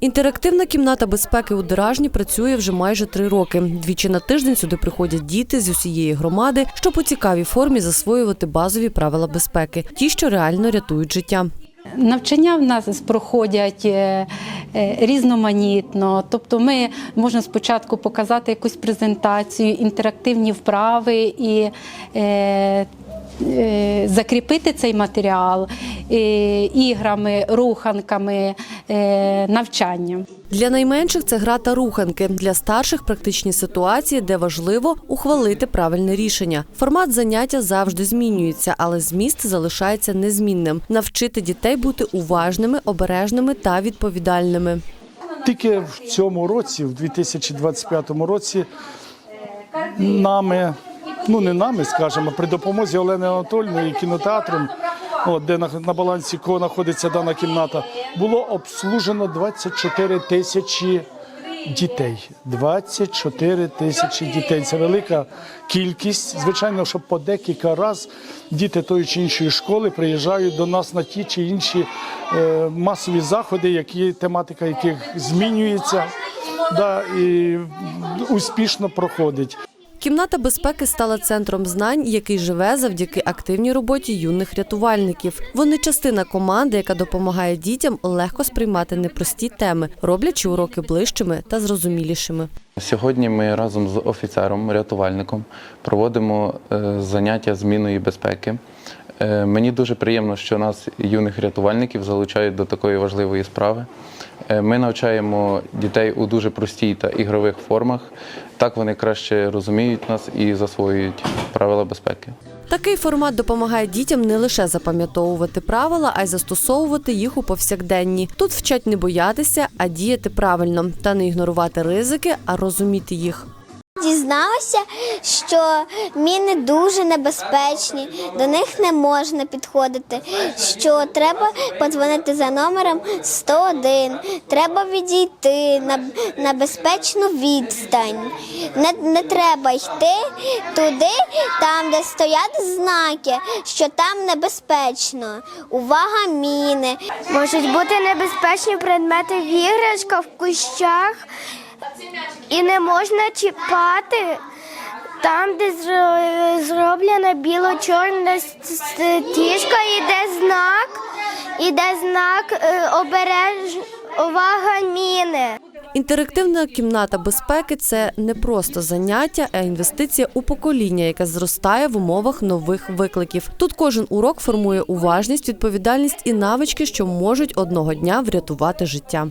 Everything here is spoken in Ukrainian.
Інтерактивна кімната безпеки у Деражні працює вже майже три роки. Двічі на тиждень сюди приходять діти з усієї громади, щоб у цікавій формі засвоювати базові правила безпеки, ті, що реально рятують життя. Навчання в нас проходять е, е, різноманітно. Тобто, ми можна спочатку показати якусь презентацію, інтерактивні вправи і е, закріпити цей матеріал іграми, руханками, е, навчанням. Для найменших це гра та руханки, для старших практичні ситуації, де важливо ухвалити правильне рішення. Формат заняття завжди змінюється, але зміст залишається незмінним. Навчити дітей бути уважними, обережними та відповідальними. Тільки в цьому році, в 2025 році, нами, ну не нами, скажімо, при допомозі Олени Анатольовної і кінотеатром, от, де на, на балансі кого знаходиться дана кімната, було обслужено 24 тисячі дітей. 24 тисячі дітей. Це велика кількість. Звичайно, що по декілька разів діти тої чи іншої школи приїжджають до нас на ті чи інші е, масові заходи, які тематика яких змінюється, да, і успішно проходить. Кімната безпеки стала центром знань, який живе завдяки активній роботі юних рятувальників. Вони частина команди, яка допомагає дітям легко сприймати непрості теми, роблячи уроки ближчими та зрозумілішими. Сьогодні ми разом з офіцером, рятувальником проводимо е, заняття зміної безпеки. Е, Мені дуже приємно, що нас, юних рятувальників, залучають до такої важливої справи. Е, Ми навчаємо дітей у дуже простій та ігрових формах. Так вони краще розуміють нас і засвоюють правила безпеки. Такий формат допомагає дітям не лише запам'ятовувати правила, а й застосовувати їх у повсякденні. Тут вчать не боятися, а діяти правильно та не ігнорувати ризики, а розуміти їх. Дізналася, що міни дуже небезпечні, до них не можна підходити. Що треба подзвонити за номером 101, треба відійти на, на безпечну відстань. Не, не треба йти туди, там, де стоять знаки, що там небезпечно. Увага, міни. Можуть бути небезпечні предмети в іграшках, в кущах, і не можна чіпати там, де зроблена біло-чорна стіжка, іде знак, іде знак е, обереж увага міни. Інтерактивна кімната безпеки це не просто заняття, а інвестиція у покоління, яке зростає в умовах нових викликів. Тут кожен урок формує уважність, відповідальність і навички, що можуть одного дня врятувати життя.